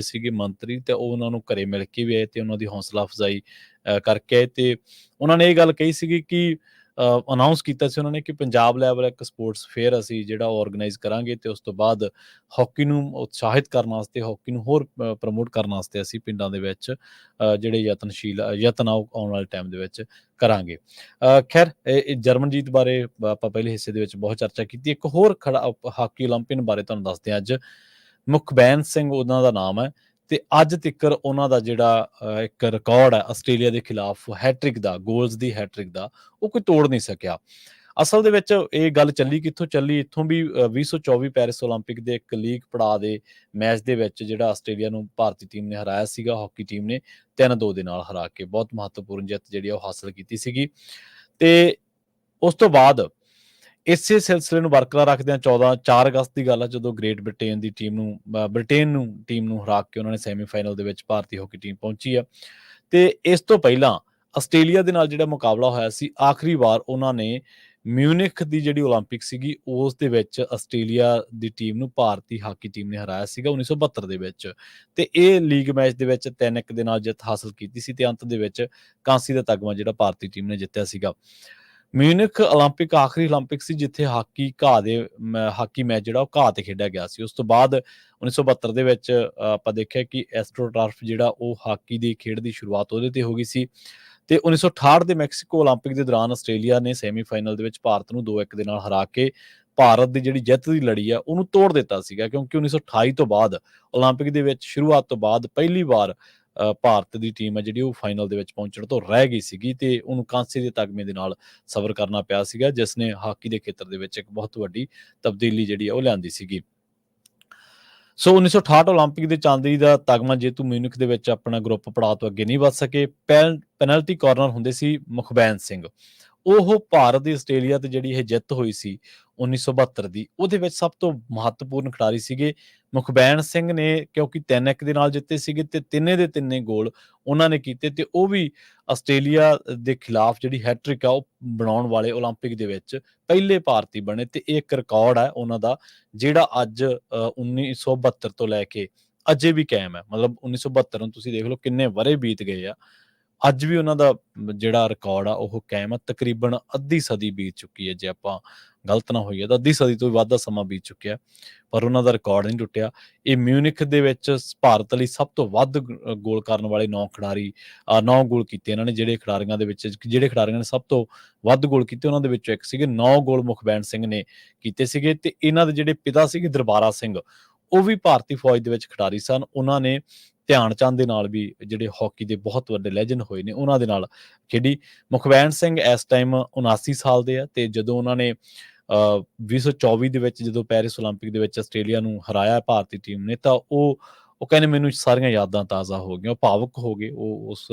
ਸੀਗੇ ਮੰਤਰੀ ਤੇ ਉਹ ਉਹਨਾਂ ਨੂੰ ਘਰੇ ਮਿਲ ਕੇ ਵੀ ਆਏ ਤੇ ਉਹਨਾਂ ਦੀ ਹੌਸਲਾ ਅਫਜ਼ਾਈ ਅ, ਕਰਕੇ ਆਏ ਤੇ ਉਹਨਾਂ ਨੇ ਇਹ ਗੱਲ ਕਹੀ ਸੀਗੀ ਕਿ ਅਨਾਉਂਸ ਕੀਤਾ ਸੀ ਉਹਨਾਂ ਨੇ ਕਿ ਪੰਜਾਬ ਲੈਵਲ ਇੱਕ ਸਪੋਰਟਸ ਫੇਅਰ ਅਸੀਂ ਜਿਹੜਾ ਆਰਗੇਨਾਈਜ਼ ਕਰਾਂਗੇ ਤੇ ਉਸ ਤੋਂ ਬਾਅਦ ਹਾਕੀ ਨੂੰ ਉਤਸ਼ਾਹਿਤ ਕਰਨ ਵਾਸਤੇ ਹਾਕੀ ਨੂੰ ਹੋਰ ਪ੍ਰਮੋਟ ਕਰਨ ਵਾਸਤੇ ਅਸੀਂ ਪਿੰਡਾਂ ਦੇ ਵਿੱਚ ਅ, ਜਿਹੜੇ ਯਤਨਸ਼ੀਲ ਅ, ਯਤਨ ਆਉ- ਆਉਣ ਵਾਲੇ ਟਾਈਮ ਦੇ ਵਿੱਚ ਕਰਾਂਗੇ ਅ, ਖੈਰ ਇਹ ਇਹ ਜਰਮਨਜੀਤ ਬਾਰੇ ਆਪਾਂ ਪਹਿਲੇ ਹਿੱਸੇ ਦੇ ਵਿੱਚ ਬਹੁਤ ਚਰਚਾ ਕੀਤੀ ਇੱਕ ਹੋਰ ਖੜਾ ਹਾਕੀ 올림픽 ਬਾਰੇ ਤੁਹਾਨੂੰ ਦੱਸਦੇ ਹਾਂ ਅੱਜ ਮੁਖਬੈਨ ਸਿੰਘ ਉਹਨਾਂ ਦਾ ਨਾਮ ਹੈ ਤੇ ਅੱਜ ਤੱਕਰ ਉਹਨਾਂ ਦਾ ਜਿਹੜਾ ਅ, ਇੱਕ ਰਿਕਾਰਡ ਹੈ ਆਸਟ੍ਰੇਲੀਆ ਦੇ ਖਿਲਾਫ ਹੈਟ੍ਰਿਕ ਦਾ ਗੋਲਸ ਦੀ ਹੈਟ੍ਰਿਕ ਦਾ ਉਹ ਕੋਈ ਤੋੜ ਨਹੀਂ ਸਕਿਆ ਅਸਲ ਦੇ ਵਿੱਚ ਇਹ ਗੱਲ ਚੱਲੀ ਕਿੱਥੋਂ ਚੱਲੀ ਇੱਥੋਂ ਵੀ ਅ, 2024 ਪੈਰਿਸ 올림픽 ਦੇ ਇੱਕ ਲੀਗ ਪੜਾ ਦੇ ਮੈਚ ਦੇ ਵਿੱਚ ਜਿਹੜਾ ਆਸਟ੍ਰੇਲੀਆ ਨੂੰ ਭਾਰਤੀ ਟੀਮ ਨੇ ਹਰਾਇਆ ਸੀਗਾ ਹਾਕੀ ਟੀਮ ਨੇ 3-2 ਦੇ ਨਾਲ ਹਰਾ ਕੇ ਬਹੁਤ ਮਹੱਤਵਪੂਰਨ ਜਿੱਤ ਜਿਹੜੀ ਆ ਉਹ ਹਾਸਲ ਕੀਤੀ ਸੀਗੀ ਤੇ ਉਸ ਤੋਂ ਬਾਅਦ ਇਸੇ ਸਿਲਸਿਲੇ ਨੂੰ ਬਰਕਰਾਰ ਰੱਖਦਿਆਂ 14 4 ਅਗਸਤ ਦੀ ਗੱਲ ਹੈ ਜਦੋਂ ਗ੍ਰੇਟ ਬ੍ਰਿਟੇਨ ਦੀ ਟੀਮ ਨੂੰ ਅ, ਬ੍ਰਿਟੇਨ ਨੂੰ ਟੀਮ ਨੂੰ ਹਰਾ ਕੇ ਉਹਨਾਂ ਨੇ ਸੈਮੀਫਾਈਨਲ ਦੇ ਵਿੱਚ ਭਾਰਤੀ ਹਾਕੀ ਟੀਮ ਪਹੁੰਚੀ ਆ ਤੇ ਇਸ ਤੋਂ ਪਹਿਲਾਂ ਆਸਟ੍ਰੇਲੀਆ ਦੇ ਨਾਲ ਜਿਹੜਾ ਮੁਕਾਬਲਾ ਹੋਇਆ ਸੀ ਆਖਰੀ ਵਾਰ ਉਹਨਾਂ ਨੇ ਮਿਊਨਿਖ ਦੀ ਜਿਹੜੀ 올림픽 ਸੀਗੀ ਉਸ ਦੇ ਵਿੱਚ ਆਸਟ੍ਰੇਲੀਆ ਦੀ ਟੀਮ ਨੂੰ ਭਾਰਤੀ ਹਾਕੀ ਟੀਮ ਨੇ ਹਰਾਇਆ ਸੀਗਾ 1972 ਦੇ ਵਿੱਚ ਤੇ ਇਹ ਲੀਗ ਮੈਚ ਦੇ ਵਿੱਚ 3-1 ਦੇ ਨਾਲ ਜਿੱਤ ਹਾਸਲ ਕੀਤੀ ਸੀ ਤੇ ਅੰਤ ਦੇ ਵਿੱਚ ਕਾਂਸੀ ਦਾ ਤਗਮਾ ਜਿਹੜਾ ਭਾਰਤੀ ਟੀਮ ਨੇ ਜਿੱਤਿਆ ਸੀਗਾ ਮਿਊਨਿਖ 올림픽 ਆਖਰੀ 올림픽 ਸੀ ਜਿੱਥੇ ਹਾਕੀ ਘਾਹ ਦੇ ਮ- ਹਾਕੀ ਮੈਚ ਜਿਹੜਾ ਉਹ ਘਾਹ ਤੇ ਖੇਡਿਆ ਗਿਆ ਸੀ ਉਸ ਤੋਂ ਬਾਅਦ 1972 ਦੇ ਵਿੱਚ ਅ, ਆਪਾਂ ਦੇਖਿਆ ਕਿ ਐਸਟ੍ਰੋਟਰਫ ਜਿਹੜਾ ਉਹ ਹਾਕੀ ਦੀ ਖੇਡ ਦੀ ਸ਼ੁਰੂਆਤ ਉਹਦੇ ਤੇ ਹੋ ਗਈ ਸੀ ਤੇ 1968 ਦੇ ਮੈਕਸੀਕੋ 올림픽 ਦੇ ਦੌਰਾਨ ਆਸਟ੍ਰੇਲੀਆ ਨੇ ਸੈਮੀਫਾਈਨਲ ਦੇ ਵਿੱਚ ਭਾਰਤ ਨੂੰ 2-1 ਦੇ ਨਾਲ ਹਰਾ ਕੇ ਭਾਰਤ ਦੀ ਜਿਹੜੀ ਜਿੱਤ ਦੀ ਲੜੀ ਆ ਉਹਨੂੰ ਤੋੜ ਦਿੱਤਾ ਸੀਗਾ ਕਿਉਂਕਿ 1928 ਤੋਂ ਬਾਅਦ 올림픽 ਦੇ ਵਿੱਚ ਸ਼ੁਰੂਆਤ ਤੋਂ ਬਾਅਦ ਪਹਿਲੀ ਵਾਰ ਅ, ਭਾਰਤ ਦੀ ਟੀਮ ਹੈ ਜਿਹੜੀ ਉਹ ਫਾਈਨਲ ਦੇ ਵਿੱਚ ਪਹੁੰਚਣ ਤੋਂ ਰਹਿ ਗਈ ਸੀਗੀ ਤੇ ਉਹਨੂੰ ਕਾਂਸੇ ਦੇ ਤਗਮੇ ਦੇ ਨਾਲ ਸਬਰ ਕਰਨਾ ਪਿਆ ਸੀਗਾ ਜਿਸ ਨੇ ਹਾਕੀ ਦੇ ਖੇਤਰ ਦੇ ਵਿੱਚ ਇੱਕ ਬਹੁਤ ਵੱਡੀ ਤਬਦੀਲੀ ਜਿਹੜੀ ਆ ਉਹ ਲਿਆਂਦੀ ਸੀਗੀ ਸੋ 1968 올림픽 ਦੇ ਚਾਂਦੀ ਦਾ ਤਗਮਾ ਜੇਤੂ ਮਿਊਨਿਖ ਦੇ ਵਿੱਚ ਆਪਣਾ ਗਰੁੱਪ ਪੜਾਅ ਤੋਂ ਅੱਗੇ ਨਹੀਂ ਵੱਧ ਸਕੇ ਪੈਨ- ਪੈਨਲਟੀ ਕਾਰਨਰ ਹੁੰਦੇ ਸੀ ਮੁਖਬੈਨ ਸਿੰਘ ਉਹ ਭਾਰਤ ਦੀ ਆਸਟ੍ਰੇਲੀਆ ਤੇ ਜਿਹੜੀ ਇਹ ਜਿੱਤ ਹੋਈ ਸੀ 1972 ਦੀ ਉਹਦੇ ਵਿੱਚ ਸਭ ਤੋਂ ਮਹੱਤਵਪੂਰਨ ਖਿਡਾਰੀ ਸੀਗੇ ਮੁਖਬੈਨ ਸਿੰਘ ਨੇ ਕਿਉਂਕਿ 3-1 ਦੇ ਨਾਲ ਜਿੱਤੇ ਸੀਗੇ ਤੇ ਤਿੰਨੇ ਦੇ ਤਿੰਨੇ ਗੋਲ ਉਹਨਾਂ ਨੇ ਕੀਤੇ ਤੇ ਉਹ ਵੀ ਆਸਟ੍ਰੇਲੀਆ ਦੇ ਖਿਲਾਫ ਜਿਹੜੀ ਹੈਟ੍ਰਿਕ ਆ ਉਹ ਬਣਾਉਣ ਵਾਲੇ 올림픽 ਦੇ ਵਿੱਚ ਪਹਿਲੇ ਭਾਰਤੀ ਬਣੇ ਤੇ ਇਹ ਇੱਕ ਰਿਕਾਰਡ ਹੈ ਉਹਨਾਂ ਦਾ ਜਿਹੜਾ ਅੱਜ ਅ, 1972 ਤੋਂ ਲੈ ਕੇ ਅਜੇ ਵੀ ਕਾਇਮ ਹੈ ਮਤਲਬ 1972 ਨੂੰ ਤੁਸੀਂ ਦੇਖ ਲਓ ਕਿੰਨੇ ਵਰੇ ਬੀਤ ਗਏ ਆ ਅੱਜ ਵੀ ਉਹਨਾਂ ਦਾ ਜਿਹੜਾ ਰਿਕਾਰਡ ਆ ਉਹ ਕਾਇਮ ਆ ਤਕਰੀਬਨ ਅੱਧੀ ਸਦੀ ਬੀਤ ਚੁੱਕੀ ਹੈ ਜੇ ਆਪਾਂ ਗਲਤ ਨਾ ਹੋਈਏ ਤਾਂ ਅੱਧੀ ਸਦੀ ਤੋਂ ਵੀ ਵੱਧ ਦਾ ਸਮਾਂ ਬੀਤ ਚੁੱਕਿਆ ਪਰ ਉਹਨਾਂ ਦਾ ਰਿਕਾਰਡ ਨਹੀਂ ਟੁੱਟਿਆ। ਇਹ ਮਿਊਨਿਖ ਦੇ ਵਿੱਚ ਭਾਰਤ ਲਈ ਸਭ ਤੋਂ ਵੱਧ ਗ- ਅ, ਗੋਲ ਕਰਨ ਵਾਲੇ 9 ਖਿਡਾਰੀ 9 ਗੋਲ ਕੀਤੇ ਇਹਨਾਂ ਨੇ ਜਿਹੜੇ ਖਿਡਾਰੀਆਂ ਦੇ ਵਿੱਚ ਜਿਹੜੇ ਖਿਡਾਰੀਆਂ ਨੇ ਸਭ ਤੋਂ ਵੱਧ ਗੋਲ ਕੀਤੇ ਉਹਨਾਂ ਦੇ ਵਿੱਚੋਂ ਇੱਕ ਸੀਗੇ 9 ਗੋਲ ਮੁਖਬੈਨ ਸਿੰਘ ਨੇ ਕੀਤੇ ਸੀਗੇ ਤੇ ਇਹਨਾਂ ਦੇ ਜਿਹੜੇ ਪਿਤਾ ਸੀਗੇ ਦਰਬਾਰਾ ਸਿੰਘ ਉਹ ਵੀ ਭਾਰਤੀ ਫੌਜ ਦੇ ਵਿੱਚ ਖਿਡਾਰੀ ਸਨ। ਉਹਨਾਂ ਨੇ ਧਿਆਨ ਚੰਦ ਦੇ ਨਾਲ ਵੀ ਜਿਹੜੇ ਹਾਕੀ ਦੇ ਬਹੁਤ ਵੱਡੇ ਲੈਜੈਂਡ ਹੋਏ ਨੇ ਉਹਨਾਂ ਦੇ ਨਾਲ ਖੇਡੀ ਮੁਖਬੈਨ ਸਿੰਘ ਇਸ ਟਾਈਮ 79 ਸਾਲ ਦੇ ਆ ਤੇ ਜਦੋਂ ਉਹਨਾਂ ਨੇ ਅ, 2024 ਦੇ ਵਿੱਚ ਜਦੋਂ ਪੈਰਿਸ 올림픽 ਦੇ ਵਿੱਚ ਆਸਟ੍ਰੇਲੀਆ ਨੂੰ ਹਰਾਇਆ ਭਾਰਤੀ ਟੀਮ ਨੇ ਤਾਂ ਉਹ ਉਹ ਕਹਿੰਦੇ ਮੈਨੂੰ ਸਾਰੀਆਂ ਯਾਦਾਂ ਤਾਜ਼ਾ ਹੋ ਗਈਆਂ ਉਹ ਭਾਵੁਕ ਹੋ ਗਏ ਉਹ ਉਸ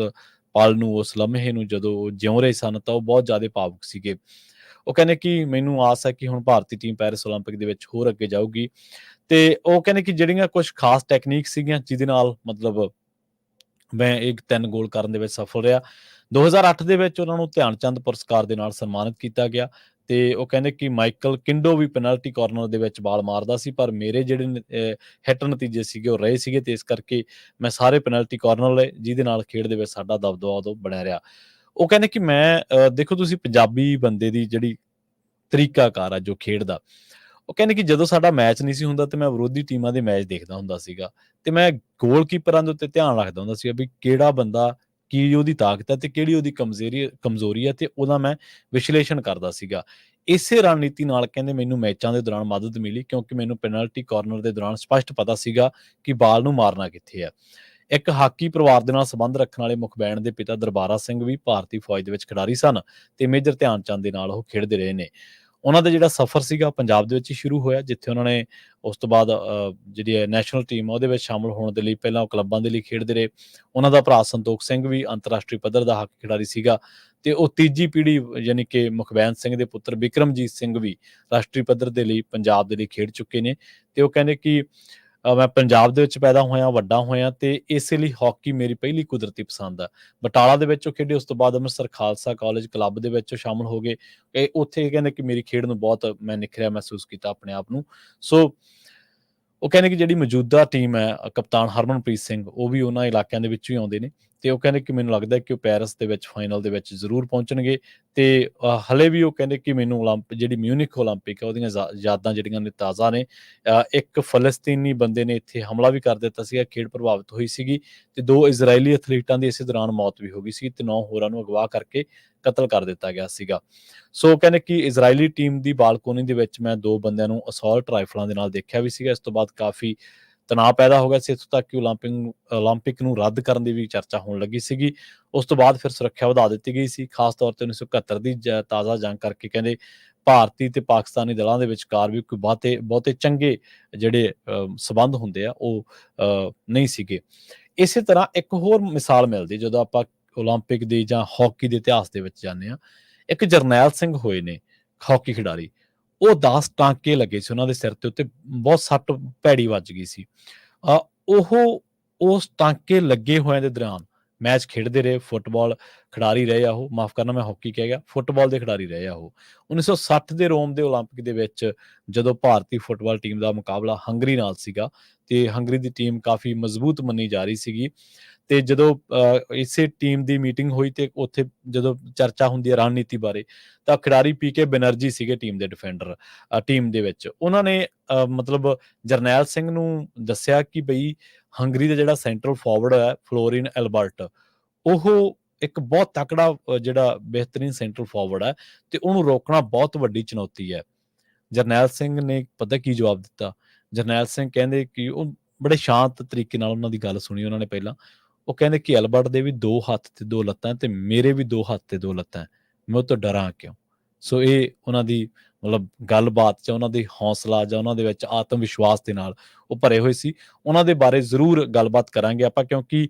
ਪਲ ਨੂੰ ਉਸ ਲਮਹੇ ਨੂੰ ਜਦੋਂ ਉਹ ਜਿਉਂ ਰਹੇ ਸਨ ਤਾਂ ਉਹ ਬਹੁਤ ਜ਼ਿਆਦਾ ਭਾਵੁਕ ਸੀਗੇ ਉਹ ਕਹਿੰਦੇ ਕਿ ਮੈਨੂੰ ਆਸ ਹੈ ਕਿ ਹੁਣ ਭਾਰਤੀ ਟੀਮ ਪੈਰਿਸ 올림픽 ਦੇ ਵਿੱਚ ਹੋਰ ਅੱਗੇ ਜਾਊਗੀ ਤੇ ਉਹ ਕਹਿੰਦੇ ਕਿ ਜਿਹੜੀਆਂ ਕੁਝ ਖਾਸ ਟੈਕਨੀਕ ਸੀਗੀਆਂ ਜਿਹਦੇ ਨਾਲ ਮਤਲਬ ਮੈਂ ਇੱਕ ਤਿੰਨ ਗੋਲ ਕਰਨ ਦੇ ਵਿੱਚ ਸਫਲ ਰਿਹਾ। 2008 ਦੇ ਵਿੱਚ ਉਹਨਾਂ ਨੂੰ ਧਿਆਨ ਚੰਦ ਪੁਰਸਕਾਰ ਦੇ ਨਾਲ ਸਨਮਾਨਿਤ ਕੀਤਾ ਗਿਆ ਤੇ ਉਹ ਕਹਿੰਦੇ ਕਿ ਮਾਈਕਲ ਕਿੰਡੋ ਵੀ ਪੈਨਲਟੀ ਕਾਰਨਰ ਦੇ ਵਿੱਚ ਬਾਲ ਮਾਰਦਾ ਸੀ ਪਰ ਮੇਰੇ ਜਿਹੜੇ ਹਿੱਟ ਨਤੀਜੇ ਸੀਗੇ ਉਹ ਰਹੇ ਸੀਗੇ ਤੇ ਇਸ ਕਰਕੇ ਮੈਂ ਸਾਰੇ ਪੈਨਲਟੀ ਕਾਰਨਰ ਲਏ ਜਿਹਦੇ ਨਾਲ ਖੇਡ ਦੇ ਵਿੱਚ ਸਾਡਾ ਦਬਦਬਾ ਉਦੋਂ ਬਣਿਆ ਰਿਹਾ। ਉਹ ਕਹਿੰਦੇ ਕਿ ਮੈਂ ਅ, ਦੇਖੋ ਤੁਸੀਂ ਪੰਜਾਬੀ ਬੰਦੇ ਦੀ ਜਿਹੜੀ ਤਰੀਕਾਕਾਰ ਆ ਜੋ ਖੇਡ ਦਾ ਉਹ ਕਹਿੰਦੇ ਕਿ ਜਦੋਂ ਸਾਡਾ ਮੈਚ ਨਹੀਂ ਸੀ ਹੁੰਦਾ ਤੇ ਮੈਂ ਵਿਰੋਧੀ ਟੀਮਾਂ ਦੇ ਮੈਚ ਦੇਖਦਾ ਹੁੰਦਾ ਸੀਗਾ ਤੇ ਮੈਂ ਗੋਲਕੀਪਰਾਂ ਦੇ ਉੱਤੇ ਧਿਆਨ ਰੱਖਦਾ ਹੁੰਦਾ ਸੀ ਵੀ ਕਿਹੜਾ ਬੰਦਾ ਕੀ ਉਹਦੀ ਤਾਕਤ ਹੈ ਤੇ ਕਿਹੜੀ ਉਹਦੀ ਕਮਜ਼ੋਰੀ ਕਮਜ਼ੋਰੀ ਹੈ ਤੇ ਉਹਦਾ ਮੈਂ ਵਿਸ਼ਲੇਸ਼ਣ ਕਰਦਾ ਸੀਗਾ। ਇਸੇ ਰਣਨੀਤੀ ਨਾਲ ਕਹਿੰਦੇ ਮੈਨੂੰ ਮੈਚਾਂ ਦੇ ਦੌਰਾਨ ਮਦਦ ਮਿਲੀ ਕਿਉਂਕਿ ਮੈਨੂੰ ਪੈਨਲਟੀ ਕਾਰਨਰ ਦੇ ਦੌਰਾਨ ਸਪਸ਼ਟ ਪਤਾ ਸੀਗਾ ਕਿ ਬਾਲ ਨੂੰ ਮਾਰਨਾ ਕਿੱਥੇ ਹੈ। ਇੱਕ ਹਾਕੀ ਪਰਿਵਾਰ ਦੇ ਨਾਲ ਸੰਬੰਧ ਰੱਖਣ ਵਾਲੇ ਮੁਖਬੈਣ ਦੇ ਪਿਤਾ ਦਰਬਾਰਾ ਸਿੰਘ ਵੀ ਭਾਰਤੀ ਫੌਜ ਦੇ ਵਿੱਚ ਖਿਡਾਰੀ ਸਨ ਤੇ ਮੇਜਰ ਧਿਆਨ ਚੰਦ ਦੇ ਨਾਲ ਉਹ ਖੇਡਦੇ ਰਹੇ ਨੇ। ਉਹਨਾਂ ਦਾ ਜਿਹੜਾ ਸਫ਼ਰ ਸੀਗਾ ਪੰਜਾਬ ਦੇ ਵਿੱਚ ਹੀ ਸ਼ੁਰੂ ਹੋਇਆ, ਜਿੱਥੇ ਉਹਨਾਂ ਨੇ ਉਸ ਤੋਂ ਬਾਅਦ ਜਿਹੜੀ ਹੈ ਨੈਸ਼ਨਲ ਟੀਮ ਉਹਦੇ ਵਿੱਚ ਸ਼ਾਮਲ ਹੋਣ ਦੇ ਲਈ ਪਹਿਲਾਂ ਉਹ ਕਲੱਬਾਂ ਦੇ ਲਈ ਖੇਡਦੇ ਰਹੇ। ਉਹਨਾਂ ਦਾ ਭਰਾ ਸੰਤੋਖ ਸਿੰਘ ਵੀ ਅੰਤਰਰਾਸ਼ਟਰੀ ਪੱਧਰ ਦਾ ਹਾਕੀ ਖਿਡਾਰੀ ਸੀਗਾ ਤੇ ਉਹ ਤੀਜੀ ਪੀੜ੍ਹੀ, ਯਾਨੀ ਕਿ ਮੁਖਬੈਨ ਸਿੰਘ ਦੇ ਪੁੱਤਰ ਵਿਕਰਮਜੀਤ ਸਿੰਘ ਵੀ ਰਾਸ਼ਟਰੀ ਪੱਧਰ ਦੇ ਲਈ ਪੰਜਾਬ ਦੇ ਲਈ ਖੇਡ ਚੁੱਕੇ ਨੇ ਤੇ ਉਹ ਕਹਿੰਦੇ ਕਿ ਮੈਂ ਪੰਜਾਬ ਦੇ ਵਿੱਚ ਪੈਦਾ ਹੋਇਆ, ਵੱਡਾ ਹੋਇਆ ਤੇ ਇਸੇ ਲਈ ਹਾਕੀ ਮੇਰੀ ਪਹਿਲੀ ਕੁਦਰਤੀ ਪਸੰਦ ਆ। ਬਟਾਲਾ ਦੇ ਵਿੱਚ ਉਹ ਖੇਡੇ, ਉਸ ਤੋਂ ਬਾਅਦ ਅੰਮ੍ਰਿਤਸਰ ਖਾਲਸਾ ਕਾਲਜ ਕਲੱਬ ਦੇ ਵਿੱਚ ਉਹ ਸ਼ਾਮਲ ਹੋ ਗਏ। ਇਹ ਉੱਥੇ ਕਹਿੰਦੇ ਕਿ ਮੇਰੀ ਖੇਡ ਨੂੰ ਬਹੁਤ ਮੈਂ ਨਿਖਰਿਆ ਮਹਿਸੂਸ ਕੀਤਾ ਆਪਣੇ ਆਪ ਨੂੰ। ਸੋ ਉਹ ਕਹਿੰਦੇ ਕਿ ਜਿਹੜੀ ਮੌਜੂਦਾ ਟੀਮ ਹੈ, ਕਪਤਾਨ ਹਰਮਨਪ੍ਰੀਤ ਸਿੰਘ, ਉਹ ਵੀ ਉਹਨਾਂ ਇਲਾਕਿਆਂ ਦੇ ਵਿੱਚੋਂ ਹੀ ਆਉਂਦੇ ਨੇ। ਤੇ ਉਹ ਕਹਿੰਦੇ ਕਿ ਮੈਨੂੰ ਲੱਗਦਾ ਹੈ ਕਿ ਉਹ ਪੈਰਿਸ ਦੇ ਵਿੱਚ ਫਾਈਨਲ ਦੇ ਵਿੱਚ ਜ਼ਰੂਰ ਪਹੁੰਚਣਗੇ ਤੇ ਅ, ਹਲੇ ਵੀ ਉਹ ਕਹਿੰਦੇ ਕਿ ਮੈਨੂੰ 올림픽 ਜਿਹੜੀ ਮਿਊਨਿਕ 올림픽 ਹੈ ਉਹਦੀਆਂ ਯਾ- ਯਾਦਾਂ ਜਿਹੜੀਆਂ ਨੇ ਤਾਜ਼ਾ ਨੇ ਅ, ਇੱਕ ਫਲਸਤੀਨੀ ਬੰਦੇ ਨੇ ਇੱਥੇ ਹਮਲਾ ਵੀ ਕਰ ਦਿੱਤਾ ਸੀਗਾ ਖੇਡ ਪ੍ਰਭਾਵਿਤ ਹੋਈ ਸੀਗੀ ਤੇ ਦੋ ਇਜ਼ਰਾਈਲੀ ਐਥਲੀਟਾਂ ਦੀ ਇਸੇ ਦੌਰਾਨ ਮੌਤ ਵੀ ਹੋ ਗਈ ਸੀ ਤੇ ਨੌ ਹੋਰਾਂ ਨੂੰ ਅਗਵਾ ਕਰਕੇ ਕਤਲ ਕਰ ਦਿੱਤਾ ਗਿਆ ਸੀਗਾ ਸੋ ਕਹਿੰਦੇ ਕਿ ਇਜ਼ਰਾਈਲੀ ਟੀਮ ਦੀ ਬਾਲਕੋਨੀ ਦੇ ਵਿੱਚ ਮੈਂ ਦੋ ਬੰਦਿਆਂ ਨੂੰ ਅਸੌਲਟ ਰਾਈਫਲਾਂ ਦੇ ਨਾਲ ਦੇਖਿਆ ਵੀ ਸੀਗਾ ਇਸ ਤੋਂ ਬਾਅਦ ਕਾਫੀ ਤਣਾਅ ਪੈਦਾ ਹੋ ਗਿਆ ਸੀ ਇੱਥੋਂ ਤੱਕ ਕਿ 올림픽 올림픽 ਨੂੰ ਰੱਦ ਕਰਨ ਦੀ ਵੀ ਚਰਚਾ ਹੋਣ ਲੱਗੀ ਸੀਗੀ ਉਸ ਤੋਂ ਬਾਅਦ ਫਿਰ ਸੁਰੱਖਿਆ ਵਧਾ ਦਿੱਤੀ ਗਈ ਸੀ ਖਾਸ ਤੌਰ ਤੇ 1971 ਦੀ ਜ- ਤਾਜ਼ਾ ਜੰਗ ਕਰਕੇ ਕਹਿੰਦੇ ਭਾਰਤੀ ਤੇ ਪਾਕਿਸਤਾਨੀ ਦਲਾਂ ਦੇ ਵਿਚਕਾਰ ਵੀ ਕੋਈ ਬਹੁਤੇ ਬਹੁਤੇ ਚੰਗੇ ਜਿਹੜੇ ਅ, ਸਬੰਧ ਹੁੰਦੇ ਆ ਉਹ ਅ, ਨਹੀਂ ਸੀਗੇ ਇਸੇ ਤਰ੍ਹਾਂ ਇੱਕ ਹੋਰ ਮਿਸਾਲ ਮਿਲਦੀ ਜਦੋਂ ਆਪਾਂ 올림픽 ਦੀ ਜਾਂ ਹਾਕੀ ਦੇ ਇਤਿਹਾਸ ਦੇ ਵਿੱਚ ਜਾਂਦੇ ਆ ਇੱਕ ਜਰਨੈਲ ਸਿੰਘ ਹੋਏ ਨੇ ਹਾਕੀ ਖਿਡਾਰੀ ਉਹ 10 ਟਾਂਕੇ ਲੱਗੇ ਸੀ ਉਹਨਾਂ ਦੇ ਸਿਰ ਤੇ ਉੱਤੇ ਬਹੁਤ ਸੱਟ ਭੈੜੀ ਵੱਜ ਗਈ ਸੀ ਅ, ਉਹ ਉਸ ਟਾਂਕੇ ਲੱਗੇ ਹੋਇਆਂ ਦੇ ਦੌਰਾਨ ਮੈਚ ਖੇਡਦੇ ਰਹੇ ਫੁੱਟਬਾਲ ਖਿਡਾਰੀ ਰਹੇ ਆ ਉਹ ਮਾਫ ਕਰਨਾ ਮੈਂ ਹਾਕੀ ਕਹਿ ਗਿਆ ਫੁੱਟਬਾਲ ਦੇ ਖਿਡਾਰੀ ਰਹੇ ਆ ਉਹ 1960 ਦੇ ਰੋਮ ਦੇ 올림픽 ਦੇ ਵਿੱਚ ਜਦੋਂ ਭਾਰਤੀ ਫੁੱਟਬਾਲ ਟੀਮ ਦਾ ਮੁਕਾਬਲਾ ਹੰਗਰੀ ਨਾਲ ਸੀਗਾ ਤੇ ਹੰਗਰੀ ਦੀ ਟੀਮ ਕਾਫੀ ਮਜ਼ਬੂਤ ਮੰਨੀ ਜਾ ਰਹੀ ਸੀਗੀ ਤੇ ਜਦੋਂ ਅ, ਇਸੇ ਟੀਮ ਦੀ ਮੀਟਿੰਗ ਹੋਈ ਤੇ ਉੱਥੇ ਜਦੋਂ ਚਰਚਾ ਹੁੰਦੀ ਹੈ ਰਣਨੀਤੀ ਬਾਰੇ ਤਾਂ ਖਿਡਾਰੀ ਪੀਕੇ ਬੈਨਰਜੀ ਸੀਗੇ ਟੀਮ ਦੇ ਡਿਫੈਂਡਰ ਟੀਮ ਦੇ ਵਿੱਚ। ਉਹਨਾਂ ਨੇ ਮਤਲਬ ਜਰਨੈਲ ਸਿੰਘ ਨੂੰ ਦੱਸਿਆ ਕਿ ਬਈ ਹੰਗਰੀ ਦਾ ਜਿਹੜਾ ਸੈਂਟਰਲ ਫਾਰਵਰਡ ਹੈ ਫਲੋਰਿਨ ਐਲਬਰਟ ਉਹ ਇੱਕ ਬਹੁਤ ਤਕੜਾ ਜਿਹੜਾ ਬਿਹਤਰੀਨ ਸੈਂਟਰਲ ਫਾਰਵਰਡ ਹੈ ਤੇ ਉਹਨੂੰ ਰੋਕਣਾ ਬਹੁਤ ਵੱਡੀ ਚੁਣੌਤੀ ਹੈ। ਜਰਨੈਲ ਸਿੰਘ ਨੇ ਪਤਾ ਕੀ ਜਵਾਬ ਦਿੱਤਾ? ਜਰਨੈਲ ਸਿੰਘ ਕਹਿੰਦੇ ਕਿ ਉਹ ਬੜੇ ਸ਼ਾਂਤ ਤਰੀਕੇ ਨਾਲ ਉਹਨਾਂ ਦੀ ਗੱਲ ਸੁਣੀ ਉਹਨਾਂ ਨੇ ਪਹਿਲਾਂ। ਉਹ ਕਹਿੰਦੇ ਕਿ ਐਲਬਰਟ ਦੇ ਵੀ ਦੋ ਹੱਥ ਤੇ ਦੋ ਲੱਤਾਂ ਤੇ ਮੇਰੇ ਵੀ ਦੋ ਹੱਥ ਤੇ ਦੋ ਲੱਤਾਂ ਮੈਂ ਉਹ ਤੋਂ ਡਰਾਂ ਕਿਉਂ? ਸੋ ਇਹ ਉਹਨਾਂ ਦੀ ਮਤਲਬ ਗੱਲਬਾਤ ਜਾਂ ਉਹਨਾਂ ਦੇ ਹੌਸਲਾ ਜਾਂ ਉਹਨਾਂ ਦੇ ਵਿੱਚ ਆਤਮ ਵਿਸ਼ਵਾਸ ਦੇ ਨਾਲ ਉਹ ਭਰੇ ਹੋਏ ਸੀ। ਉਹਨਾਂ ਦੇ ਬਾਰੇ ਜ਼ਰੂਰ ਗੱਲਬਾਤ ਕਰਾਂਗੇ ਆਪਾਂ ਕਿਉਂਕਿ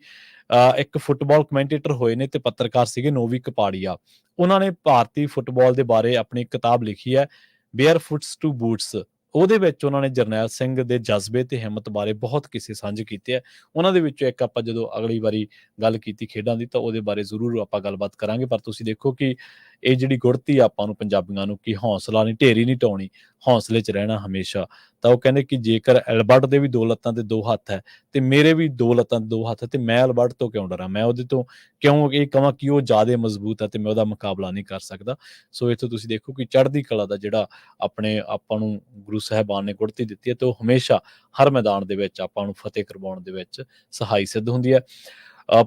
ਇੱਕ ਫੁੱਟਬਾਲ ਕਮੈਂਟੇਟਰ ਹੋਏ ਨੇ ਤੇ ਪੱਤਰਕਾਰ ਸੀਗੇ ਨੋਵੀ ਕਪਾੜੀਆ। ਉਹਨਾਂ ਨੇ ਭਾਰਤੀ ਫੁੱਟਬਾਲ ਦੇ ਬਾਰੇ ਆਪਣੀ ਕਿਤਾਬ ਲਿਖੀ ਹੈ ਬੇਅਰ ਫੁੱਟਸ ਟੂ ਬੂਟਸ ਉਹਦੇ ਵਿੱਚ ਉਹਨਾਂ ਨੇ ਜਰਨੈਲ ਸਿੰਘ ਦੇ ਜਜ਼ਬੇ ਤੇ ਹਿੰਮਤ ਬਾਰੇ ਬਹੁਤ ਕਿਸੇ ਸਾਂਝੇ ਕੀਤੇ ਆ। ਉਹਨਾਂ ਦੇ ਵਿੱਚੋਂ ਇੱਕ ਆਪਾਂ ਜਦੋਂ ਅਗਲੀ ਵਾਰੀ ਗੱਲ ਕੀਤੀ ਖੇਡਾਂ ਦੀ ਤਾਂ ਉਹਦੇ ਬਾਰੇ ਜ਼ਰੂਰ ਆਪਾਂ ਗੱਲਬਾਤ ਕਰਾਂਗੇ। ਪਰ ਤੁਸੀਂ ਦੇਖੋ ਕਿ ਇਹ ਜਿਹੜੀ ਗੁੜਤੀ ਆਪਾਂ ਨੂੰ ਪੰਜਾਬੀਆਂ ਨੂੰ ਕਿ ਹੌਸਲਾ ਨਹੀਂ, ਢੇਰੀ ਨਹੀਂ ਟਾਉਣੀ, ਹੌਸਲੇ 'ਚ ਰਹਿਣਾ ਹਮੇਸ਼ਾ। ਤਾਂ ਉਹ ਕਹਿੰਦੇ ਕਿ ਜੇਕਰ ਐਲਬਰਟ ਦੇ ਵੀ ਦੋ ਲੱਤਾਂ ਤੇ ਦੋ ਹੱਥ ਹੈ ਤੇ ਮੇਰੇ ਵੀ ਦੋ ਲੱਤਾਂ ਤੇ ਦੋ ਹੱਥ ਹੈ ਤੇ ਮੈਂ ਐਲਬਰਟ ਤੋਂ ਕਿਉਂ ਡਰਾਂ? ਮੈਂ ਉਹਦੇ ਤੋਂ ਕਿਉਂ ਇਹ ਕਹਾਂ ਕਿ ਉਹ ਜ਼ਿਆਦਾ ਮਜ਼ਬੂਤ ਹੈ ਤੇ ਮੈਂ ਉਹਦਾ ਮੁਕਾਬਲਾ ਨਹੀਂ ਕਰ ਸਕਦਾ? ਸੋ ਇੱਥੋਂ ਤੁਸੀਂ ਦੇਖੋ ਕਿ ਚੜ੍ਹਦੀ ਕਲਾ ਦਾ ਜਿਹੜਾ ਆਪਣੇ ਆਪਾਂ ਨੂੰ ਗੁਰੂ ਸਾਹਿਬਾਨ ਨੇ ਗੁੜਤੀ ਦਿੱਤੀ ਹੈ ਤੇ ਉਹ ਹਮੇਸ਼ਾ ਹਰ ਮੈਦਾਨ ਦੇ ਵਿੱਚ ਆਪਾਂ ਨੂੰ ਫਤਿਹ ਕਰਵਾਉਣ ਦੇ ਵਿੱਚ ਸਹਾਈ ਸਿੱਧ ਹੁੰਦੀ ਹੈ।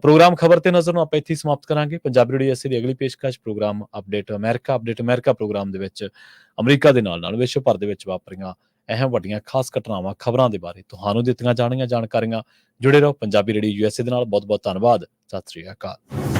ਪ੍ਰੋਗਰਾਮ ਖਬਰ ਤੇ ਨਜ਼ਰ ਨੂੰ ਆਪਾਂ ਇੱਥੇ ਹੀ ਸਮਾਪਤ ਕਰਾਂਗੇ। ਪੰਜਾਬੀ ਰੇਡੀਓ ਐਸੇ ਦੀ ਅਗਲੀ ਪੇਸ਼ਕਸ਼ programme update, America update, America programme ਦੇ ਵਿੱਚ ਅਮਰੀਕਾ ਦੇ ਨਾਲ ਨਾਲ ਵਿਸ਼ਵ ਭਰ ਦੇ ਵਿੱਚ ਵਾਪਰੀਆਂ ਅਹਿਮ ਵੱਡੀਆਂ ਖਾਸ ਘਟਨਾਵਾਂ ਖਬਰਾਂ ਦੇ ਬਾਰੇ ਤੁਹਾਨੂੰ ਦਿੱਤੀਆਂ ਜਾਣੀਆਂ ਜਾਣਕਾਰੀਆਂ। ਜੁੜੇ ਰਹੋ ਪੰਜਾਬੀ ਰੇਡੀਓ ਯੂਐਸਏ ਦੇ ਨਾਲ। ਬਹੁਤ ਬਹੁਤ ਧੰਨਵਾਦ। ਸਤਿ ਸ੍ਰੀ ਅਕਾਲ।